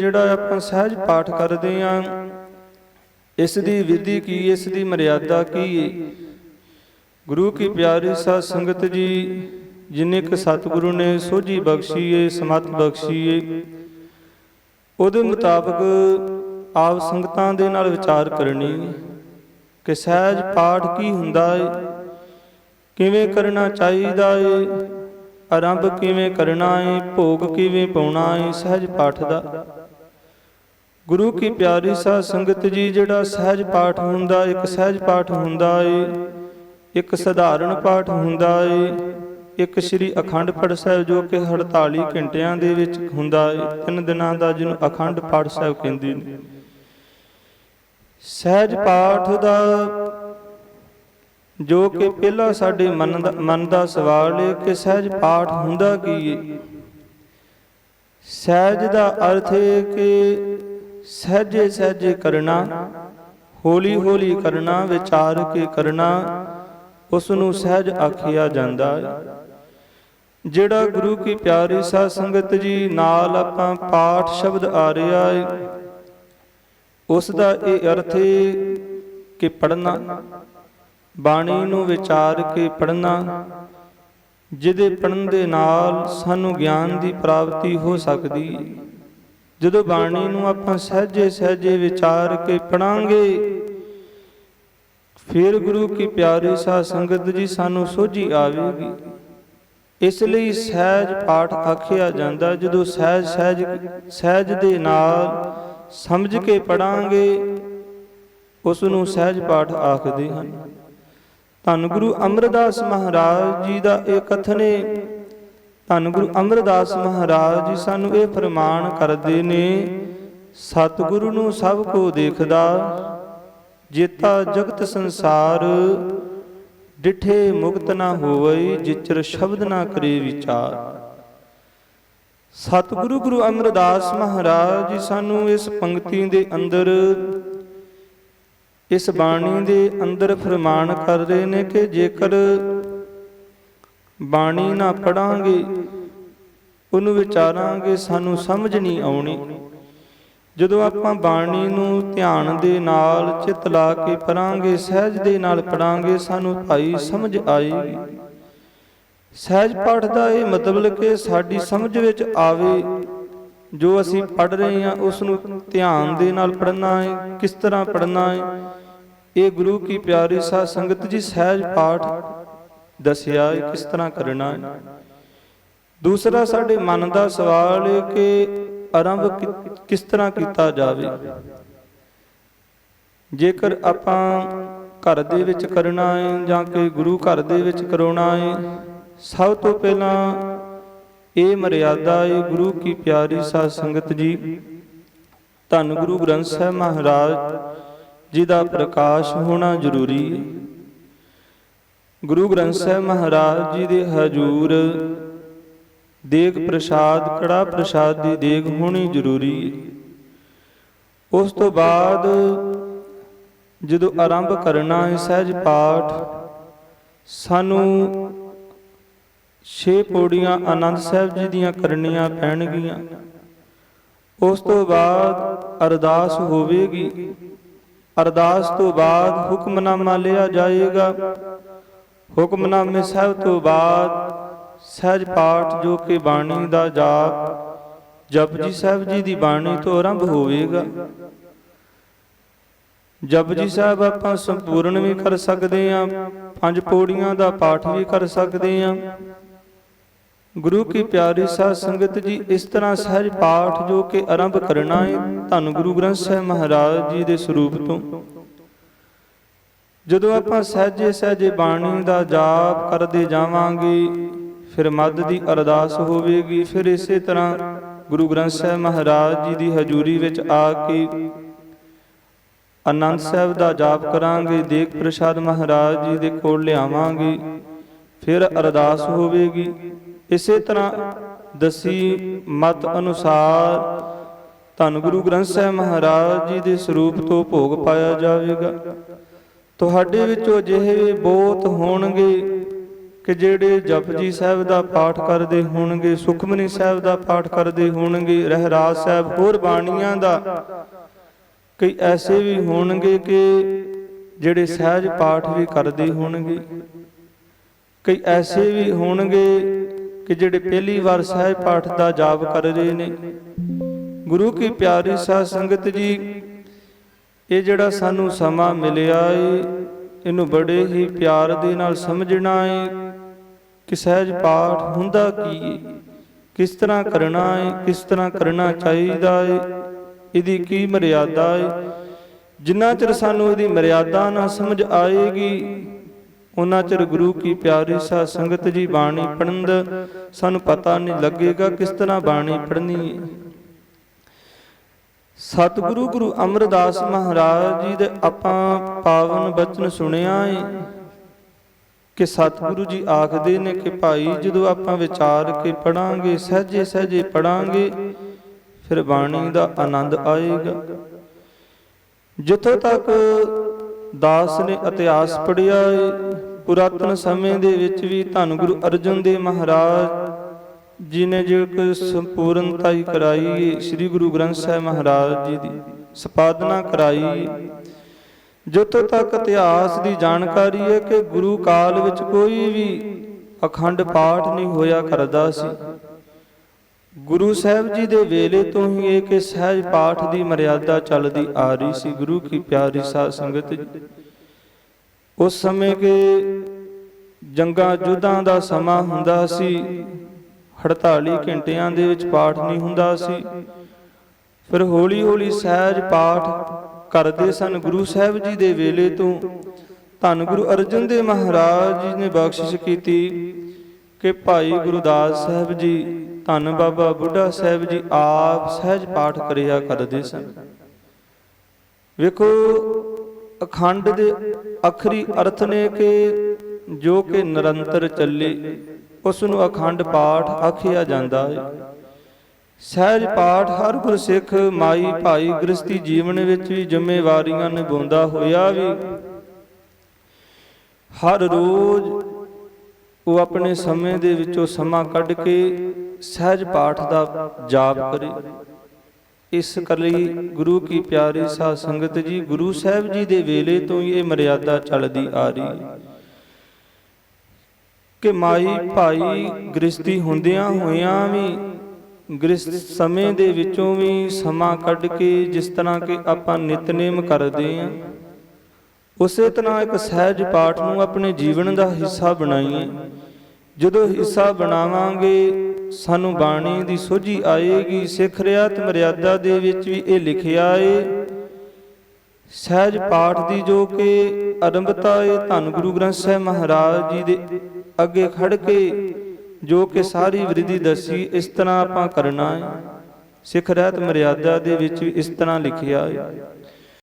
ਜਿਹੜਾ ਆਪਾਂ ਸਹਿਜ ਪਾਠ ਕਰਦੇ ਆਂ, ਇਸ ਦੀ ਵਿਧੀ ਕੀ, ਇਸ ਦੀ ਮਰਿਆਦਾ ਕੀ? ਹੈ ਗੁਰੂ ਕੀ ਪਿਆਰੀ ਸਾਧ ਸੰਗਤ ਜੀ, ਜਿਨੇ ਕਿ ਸਤਿਗੁਰੂ ਨੇ ਸੋਝੀ ਬਖਸ਼ੀ ਏ ਸਮਤ ਬਖਸ਼ੀ ਏ ਉਹਦੇ ਮੁਤਾਬਕ ਆਪ ਸੰਗਤਾਂ ਦੇ ਨਾਲ ਵਿਚਾਰ ਕਰਨੀ ਕਿ ਸਹਿਜ ਪਾਠ ਕੀ ਹੁੰਦਾ ਏ, ਕਿਵੇਂ ਕਰਨਾ ਚਾਹੀਦਾ ਏ, ਆਰੰਭ ਕਿਵੇਂ ਕਰਨਾ ਏ, ਭੋਗ ਕਿਵੇਂ ਪਾਉਣਾ ਏ, ਸਹਿਜ ਪਾਠ ਦਾ। ਗੁਰੂ ਕੀ ਪਿਆਰੀ ਸਾਧ ਸੰਗਤ ਜੀ ਜਿਹੜਾ ਸਹਿਜ ਪਾਠ ਹੁੰਦਾ ਇੱਕ ਸਹਿਜ ਪਾਠ ਹੁੰਦਾ ਏ ਇੱਕ ਸਧਾਰਨ ਪਾਠ ਹੁੰਦਾ ਏ ਇੱਕ ਸ੍ਰੀ ਅਖੰਡ ਪਾਠ ਸਾਹਿਬ ਜੋ ਕਿ 48 ਘੰਟਿਆਂ ਦੇ ਵਿੱਚ ਹੁੰਦਾ ਏ ਤਿੰਨ ਦਿਨਾਂ ਦਾ ਜਿਹਨੂੰ ਅਖੰਡ ਪਾਠ ਸਾਹਿਬ ਕਹਿੰਦੇ ਨੇ। ਸਹਿਜ ਪਾਠ ਦਾ ਜੋ ਕਿ ਪਹਿਲਾ ਸਾਡੇ ਮਨ ਦਾ ਮਨ ਦਾ ਸਵਾਲ ਹੈ ਕਿ ਸਹਿਜ ਪਾਠ ਹੁੰਦਾ ਕੀ ਹੈ ਸਹਿਜ ਦਾ ਅਰਥ ਹੈ ਕਿ ਸਹਜੇ ਸਹਜੇ ਕਰਨਾ ਹੌਲੀ ਹੌਲੀ ਕਰਨਾ, ਵਿਚਾਰ ਕੇ ਕਰਨਾ ਉਸ ਨੂੰ ਸਹਿਜ ਆਖਿਆ ਜਾਂਦਾ ਹੈ। ਜਿਹੜਾ ਗੁਰੂ ਕੀ ਪਿਆਰੀ ਸਾਧ ਸੰਗਤ ਜੀ ਨਾਲ ਆਪਾਂ ਪਾਠ ਸ਼ਬਦ ਆ ਰਿਹਾ ਹੈ ਉਸ ਦਾ ਇਹ ਅਰਥ ਹੈ ਕਿ ਪੜਨਾ ਬਾਣੀ ਨੂੰ ਵਿਚਾਰ ਕੇ ਪੜਨਾ ਜਿਹਦੇ ਪੜਨ ਦੇ ਨਾਲ ਸਾਨੂੰ ਗਿਆਨ ਦੀ ਪ੍ਰਾਪਤੀ ਹੋ ਸਕਦੀ ਹੈ ਜਦੋਂ ਬਾਣੀ ਨੂੰ ਆਪਾਂ ਸਹਜੇ ਸਹਜੇ ਵਿਚਾਰ ਕੇ ਪੜਾਂਗੇ, ਫਿਰ ਗੁਰੂ ਕੀ ਪਿਆਰੀ ਸਾਧ ਸੰਗਤ ਜੀ ਸਾਨੂੰ ਸੋਝੀ ਆਵੇਗੀ। ਇਸ ਲਈ ਸਹਿਜ ਪਾਠ ਆਖਿਆ ਜਾਂਦਾ, ਜਦੋਂ ਸਹਿਜ ਸਹਿਜ ਸਹਿਜ ਦੇ ਨਾਲ ਸਮਝ ਕੇ ਪੜਾਂਗੇ ਉਸ ਨੂੰ ਸਹਿਜ ਪਾਠ ਆਖਦੇ ਹਨ। ਧੰਨ ਗੁਰੂ ਅਮਰਦਾਸ ਮਹਾਰਾਜ ਜੀ ਦਾ ਇਹ ਕਥਨ ਹੈ ਧੰਨ ਗੁਰੂ ਅਮਰਦਾਸ ਮਹਾਰਾਜ ਜੀ ਸਾਨੂੰ ਇਹ ਫਰਮਾਨ ਕਰਦੇ ਨੇ ਸਤਿਗੁਰੂ ਨੂੰ ਸਭ ਕੋ ਦੇਖਦਾ ਜੇਤਾ ਜਗਤ ਸੰਸਾਰ ਡਿਠੇ ਮੁਕਤ ਨਾ ਹੋਵਈ ਜਿਚਰ ਸ਼ਬਦ ਨਾ ਕਰੇ ਵਿਚਾਰ। ਸਤਿਗੁਰੂ ਗੁਰੂ ਅਮਰਦਾਸ ਮਹਾਰਾਜ ਜੀ ਸਾਨੂੰ ਇਸ ਪੰਕਤੀ ਦੇ ਅੰਦਰ ਇਸ ਬਾਣੀ ਦੇ ਅੰਦਰ ਫਰਮਾਨ ਕਰ ਰਹੇ ਨੇ ਕਿ ਜੇਕਰ ਬਾਣੀ ਨਾ ਪੜਾਂਗੇ, ਉਹਨੂੰ ਵਿਚਾਰਾਂਗੇ, ਸਾਨੂੰ ਸਮਝ ਨਹੀਂ ਆਉਣੀ। ਜਦੋਂ ਆਪਾਂ ਬਾਣੀ ਨੂੰ ਧਿਆਨ ਦੇ ਨਾਲ, ਚਿਤ ਲਾ ਕੇ ਪੜਾਂਗੇ, ਸਹਿਜ ਦੇ ਨਾਲ ਪੜਾਂਗੇ, ਸਾਨੂੰ ਭਾਈ ਸਮਝ ਆਏਗੀ। ਸਹਿਜ ਪਾਠ ਦਾ ਇਹ ਮਤਲਬ ਕਿ ਸਾਡੀ ਸਮਝ ਵਿੱਚ ਆਵੇ, ਜੋ ਅਸੀਂ ਪੜ ਰਹੇ ਹਾਂ ਉਸ ਨੂੰ ਧਿਆਨ ਦੇ ਨਾਲ ਪੜਨਾ ਹੈ, ਕਿਸ ਤਰ੍ਹਾਂ ਪੜਨਾ ਹੈ। ਇਹ ਗੁਰੂ ਕੀ ਪਿਆਰੀ ਸਾਧ ਸੰਗਤ ਜੀ, ਸਹਿਜ ਪਾਠ ਦੱਸਿਆ ਹੈ ਕਿਸ ਤਰ੍ਹਾਂ ਕਰਨਾ ਹੈ। ਦੂਸਰਾ ਸਾਡੇ ਮਨ ਦਾ ਸਵਾਲ ਹੈ ਕਿ ਆਰੰਭ ਕਿਸ ਤਰ੍ਹਾਂ ਕੀਤਾ ਜਾਵੇ। ਜੇਕਰ ਆਪਾਂ ਘਰ ਦੇ ਵਿੱਚ ਕਰਨਾ ਹੈ ਜਾਂ ਕਿ ਗੁਰੂ ਘਰ ਦੇ ਵਿੱਚ ਕਰਾਉਣਾ ਹੈ, ਸਭ ਤੋਂ ਪਹਿਲਾਂ ਇਹ ਮਰਿਆਦਾ ਹੈ ਗੁਰੂ ਕੀ ਪਿਆਰੀ ਸਾਧ ਸੰਗਤ ਜੀ। ਧੰਨ ਗੁਰੂ ਗ੍ਰੰਥ ਸਾਹਿਬ ਮਹਾਰਾਜ ਜੀ ਦਾ ਪ੍ਰਕਾਸ਼ ਹੋਣਾ ਜ਼ਰੂਰੀ ਹੈ। ਗੁਰੂ ਗ੍ਰੰਥ ਸਾਹਿਬ ਮਹਾਰਾਜ ਜੀ ਦੇ ਹਜੂਰ। ਦੇਗ ਪ੍ਰਸਾਦ, ਕੜਾ ਪ੍ਰਸਾਦ ਦੀ ਦੇਗ ਹੋਣੀ ਜ਼ਰੂਰੀ। ਹੈ ਉਸ ਤੋਂ ਬਾਅਦ ਜਦੋਂ ਆਰੰਭ ਕਰਨਾ ਹੈ ਸਹਿਜ ਪਾਠ, ਸਾਨੂੰ ਛੇ ਪੌੜੀਆਂ ਆਨੰਦ ਸਾਹਿਬ ਜੀ ਦੀਆਂ ਕਰਨੀਆਂ ਪੈਣਗੀਆਂ। ਉਸ ਤੋਂ ਬਾਅਦ ਅਰਦਾਸ ਹੋਵੇਗੀ। ਅਰਦਾਸ ਤੋਂ ਬਾਅਦ ਹੁਕਮਨਾਮਾ ਲਿਆ ਜਾਏਗਾ। ਹੁਕਮਨਾਮੇ ਸਾਹਿਬ ਤੋਂ ਬਾਅਦ, ਸਹਿਜ ਪਾਠ ਜੋ ਕਿ ਬਾਣੀ ਦਾ ਜਾਪ ਜਪਜੀ ਸਾਹਿਬ ਜੀ ਦੀ ਬਾਣੀ ਤੋਂ ਆਰੰਭ ਹੋਵੇਗਾ। ਜਪਜੀ ਸਾਹਿਬ ਆਪਾਂ ਸੰਪੂਰਨ ਵੀ ਕਰ ਸਕਦੇ ਹਾਂ, ਪੰਜ ਪੌੜੀਆਂ ਦਾ ਪਾਠ ਵੀ ਕਰ ਸਕਦੇ ਹਾਂ। ਗੁਰੂ ਕੀ ਪਿਆਰੀ ਸਾਧ ਸੰਗਤ ਜੀ, ਇਸ ਤਰ੍ਹਾਂ ਸਹਿਜ ਪਾਠ ਜੋ ਕਿ ਆਰੰਭ ਕਰਨਾ ਹੈ, ਧੰਨ ਗੁਰੂ ਗ੍ਰੰਥ ਸਾਹਿਬ ਮਹਾਰਾਜ ਜੀ ਦੇ ਸਰੂਪ ਤੋਂ। ਜਦੋਂ ਆਪਾਂ ਸਹਿਜੇ ਸਹਿਜੇ ਬਾਣੀ ਦਾ ਜਾਪ ਕਰਦੇ ਜਾਵਾਂਗੇ, ਫਿਰ ਮੱਧ ਦੀ ਅਰਦਾਸ ਹੋਵੇਗੀ। ਫਿਰ ਇਸੇ ਤਰ੍ਹਾਂ ਗੁਰੂ ਗ੍ਰੰਥ ਸਾਹਿਬ ਮਹਾਰਾਜ ਜੀ ਦੀ ਹਜ਼ੂਰੀ ਵਿੱਚ ਆ ਕੇ ਆਨੰਦ ਸਾਹਿਬ ਦਾ ਜਾਪ ਕਰਾਂਗੇ ਦੇਖ ਪ੍ਰਸਾਦ ਮਹਾਰਾਜ ਜੀ ਦੇ ਕੋਲ ਲਿਆਵਾਂਗੇ, ਫਿਰ ਅਰਦਾਸ ਹੋਵੇਗੀ। ਇਸੇ ਤਰ੍ਹਾਂ ਦਸੀ ਮਤ ਅਨੁਸਾਰ ਧੰਨ ਗੁਰੂ ਗ੍ਰੰਥ ਸਾਹਿਬ ਮਹਾਰਾਜ ਜੀ ਦੇ ਸਰੂਪ ਤੋਂ ਭੋਗ ਪਾਇਆ ਜਾਵੇਗਾ। ਤੁਹਾਡੇ ਵਿੱਚੋਂ ਅਜਿਹੇ ਬਹੁਤ ਹੋਣਗੇ ਕਿ ਜਿਹੜੇ ਜਪਜੀ ਸਾਹਿਬ ਦਾ ਪਾਠ ਕਰਦੇ ਹੋਣਗੇ, ਸੁਖਮਨੀ ਸਾਹਿਬ ਦਾ ਪਾਠ ਕਰਦੇ ਹੋਣਗੇ ਰਹਿਰਾਜ ਸਾਹਿਬ, ਹੋਰ ਬਾਣੀਆਂ ਦਾ ਕਈ ਐਸੇ ਵੀ ਹੋਣਗੇ ਕਿ ਜਿਹੜੇ ਸਹਿਜ ਪਾਠ ਵੀ ਕਰਦੇ ਹੋਣਗੇ। ਕਈ ਐਸੇ ਵੀ ਹੋਣਗੇ ਕਿ ਜਿਹੜੇ ਪਹਿਲੀ ਵਾਰ ਸਹਿਜ ਪਾਠ ਦਾ ਜਾਪ ਕਰ ਰਹੇ ਨੇ। ਗੁਰੂ ਕੀ ਪਿਆਰੀ ਸਾਧ ਸੰਗਤ ਜੀ ਇਹ ਜਿਹੜਾ ਸਾਨੂੰ ਸਮਾਂ ਮਿਲਿਆ ਏ ਇਹਨੂੰ ਬੜੇ ਹੀ ਪਿਆਰ ਦੇ ਨਾਲ ਸਮਝਣਾ ਏ ਕਿ ਸਹਿਜ ਪਾਠ ਹੁੰਦਾ ਕੀ ਏ? ਕਿਸ ਤਰ੍ਹਾਂ ਕਰਨਾ ਏ? ਕਿਸ ਤਰ੍ਹਾਂ ਕਰਨਾ ਚਾਹੀਦਾ ਏ? ਇਹਦੀ ਕੀ ਮਰਿਆਦਾ ਏ? ਜਿੰਨਾ ਚਿਰ ਸਾਨੂੰ ਇਹਦੀ ਮਰਿਆਦਾ ਨਾ ਸਮਝ ਆਏਗੀ ਉਹਨਾਂ ਚਿਰ ਗੁਰੂ ਕੀ ਪਿਆਰੀ ਸਾਧ ਸੰਗਤ ਜੀ ਬਾਣੀ ਪੜਨ ਦਾ ਸਾਨੂੰ ਪਤਾ ਨਹੀਂ ਲੱਗੇਗਾ ਕਿਸ ਤਰ੍ਹਾਂ ਬਾਣੀ ਪੜਨੀ ਹੈ ਸਤਿਗੁਰੂ ਗੁਰੂ ਅਮਰਦਾਸ ਮਹਾਰਾਜ ਜੀ ਦੇ ਆਪਾਂ ਪਾਵਨ ਬਚਨ ਸੁਣਿਆ ਹੈ ਕਿ ਸਤਿਗੁਰੂ ਜੀ ਆਖਦੇ ਨੇ ਕਿ ਭਾਈ ਜਦੋਂ ਆਪਾਂ ਵਿਚਾਰ ਕੇ ਪੜਾਂਗੇ, ਸਹਜੇ ਸਹਜੇ ਪੜਾਂਗੇ, ਫਿਰ ਬਾਣੀ ਦਾ ਆਨੰਦ ਆਏਗਾ। ਜਿੱਥੋਂ ਤੱਕ ਦਾਸ ਨੇ ਇਤਿਹਾਸ ਪੜਿਆ ਹੈ ਪੁਰਾਤਨ ਸਮੇਂ ਦੇ ਵਿੱਚ ਵੀ ਧੰਨ ਗੁਰੂ ਅਰਜਨ ਦੇਵ ਮਹਾਰਾਜ ਜੀ ਨੇ ਜੋ ਕਿ ਸੰਪੂਰਨਤਾ ਹੀ ਕਰਾਈ, ਸ੍ਰੀ ਗੁਰੂ ਗ੍ਰੰਥ ਸਾਹਿਬ ਮਹਾਰਾਜ ਜੀ ਦੀ ਸੰਪਾਦਨਾ ਕਰਾਈ। ਜਿੱਥੋਂ ਤੱਕ ਇਤਿਹਾਸ ਦੀ ਜਾਣਕਾਰੀ ਹੈ ਕਿ ਗੁਰੂ ਕਾਲ ਵਿੱਚ ਕੋਈ ਵੀ ਅਖੰਡ ਪਾਠ ਨਹੀਂ ਹੋਇਆ ਕਰਦਾ ਸੀ। ਗੁਰੂ ਸਾਹਿਬ ਜੀ ਦੇ ਵੇਲੇ ਤੋਂ ਹੀ ਇਹ ਕਿ ਸਹਿਜ ਪਾਠ ਦੀ ਮਰਿਆਦਾ ਚੱਲਦੀ ਆ ਰਹੀ ਸੀ। ਗੁਰੂ ਕੀ ਪਿਆਰੀ ਸਾਧ ਸੰਗਤ ਉਸ ਸਮੇਂ ਕੇ ਜੰਗਾਂ, ਜੁੱਧਾਂ ਦਾ ਸਮਾਂ ਹੁੰਦਾ ਸੀ। 48 ਘੰਟਿਆਂ ਦੇ ਵਿੱਚ ਪਾਠ ਨਹੀਂ ਹੁੰਦਾ ਸੀ। ਫਿਰ ਹੌਲੀ ਹੌਲੀ ਸਹਿਜ ਪਾਠ ਕਰਦੇ ਸਨ ਗੁਰੂ ਸਾਹਿਬ ਜੀ ਦੇ ਵੇਲੇ ਤੋਂ। ਧੰਨ ਗੁਰੂ ਅਰਜਨ ਦੇਵ ਮਹਾਰਾਜ ਜੀ ਨੇ ਬਖਸ਼ਿਸ਼ ਕੀਤੀ ਕਿ ਭਾਈ ਗੁਰਦਾਸ ਸਾਹਿਬ ਜੀ, ਧੰਨ ਬਾਬਾ ਬੁੱਢਾ ਸਾਹਿਬ ਜੀ ਆਪ ਸਹਿਜ ਪਾਠ ਕਰਿਆ ਕਰਦੇ ਸਨ। ਵੇਖੋ, ਅਖੰਡ ਦੇ ਅਖਰੀ ਅਰਥ ਨੇ ਕਿ ਜੋ ਕਿ ਨਿਰੰਤਰ ਚੱਲੇ ਉਸ ਨੂੰ ਅਖੰਡ ਪਾਠ ਆਖਿਆ ਜਾਂਦਾ ਹੈ ਸਹਿਜ ਪਾਠ ਹਰ ਗੁਰਸਿੱਖ ਮਾਈ ਭਾਈ ਗ੍ਰਸਤੀ ਜੀਵਨ ਵਿੱਚ ਵੀ ਜ਼ਿੰਮੇਵਾਰੀਆਂ ਨਿਭਾਉਂਦਾ ਹੋਇਆ ਵੀ। ਹਰ ਰੋਜ਼ ਉਹ ਆਪਣੇ ਸਮੇਂ ਦੇ ਵਿੱਚੋਂ ਸਮਾਂ ਕੱਢ ਕੇ ਸਹਿਜ ਪਾਠ ਦਾ ਜਾਪ ਕਰੇ। ਇਸ ਲਈ ਗੁਰੂ ਕੀ ਪਿਆਰੀ ਸਾਧ ਸੰਗਤ ਜੀ ਗੁਰੂ ਸਾਹਿਬ ਜੀ ਦੇ ਵੇਲੇ ਤੋਂ ਹੀ ਇਹ ਮਰਿਆਦਾ ਚੱਲਦੀ ਆ ਰਹੀ। ਹੈ ਕਿ ਮਾਈ ਭਾਈ ਗ੍ਰਸਤੀ ਹੁੰਦਿਆਂ ਹੋਇਆਂ ਵੀ ਗ੍ਰਸਤ ਸਮੇਂ ਦੇ ਵਿੱਚੋਂ ਵੀ ਸਮਾਂ ਕੱਢ ਕੇ ਜਿਸ ਤਰ੍ਹਾਂ ਕਿ ਆਪਾਂ ਨਿਤਨੇਮ ਕਰਦੇ ਆਂ, ਉਸੇ ਤਰ੍ਹਾਂ ਇੱਕ ਸਹਿਜ ਪਾਠ ਨੂੰ ਆਪਣੇ ਜੀਵਨ ਦਾ ਹਿੱਸਾ ਬਣਾਈਏ। ਜਦੋਂ ਹਿੱਸਾ ਬਣਾਵਾਂਗੇ, ਸਾਨੂੰ ਬਾਣੀ ਦੀ ਸੋਝੀ ਆਏਗੀ, ਸਿੱਖ ਰਿਆਤ ਮਰਿਆਦਾ ਦੇ ਵਿੱਚ ਵੀ ਇਹ ਲਿਖਿਆ ਏ ਸਹਿਜ ਪਾਠ ਦੀ ਜੋ ਕਿ ਆਰੰਭਤਾ ਏ ਧੰਨ ਗੁਰੂ ਗ੍ਰੰਥ ਸਾਹਿਬ ਮਹਾਰਾਜ ਜੀ ਦੇ ਅੱਗੇ ਖੜ ਕੇ ਜੋ ਕਿ ਸਾਰੀ ਵਿਰਧੀ ਦੱਸੀ ਇਸ ਤਰ੍ਹਾਂ ਆਪਾਂ ਕਰਨਾ ਹੈ ਸਿੱਖ ਰਹਿਤ ਮਰਿਆਦਾ ਦੇ ਵਿੱਚ ਵੀ ਇਸ ਤਰ੍ਹਾਂ ਲਿਖਿਆ ਹੈ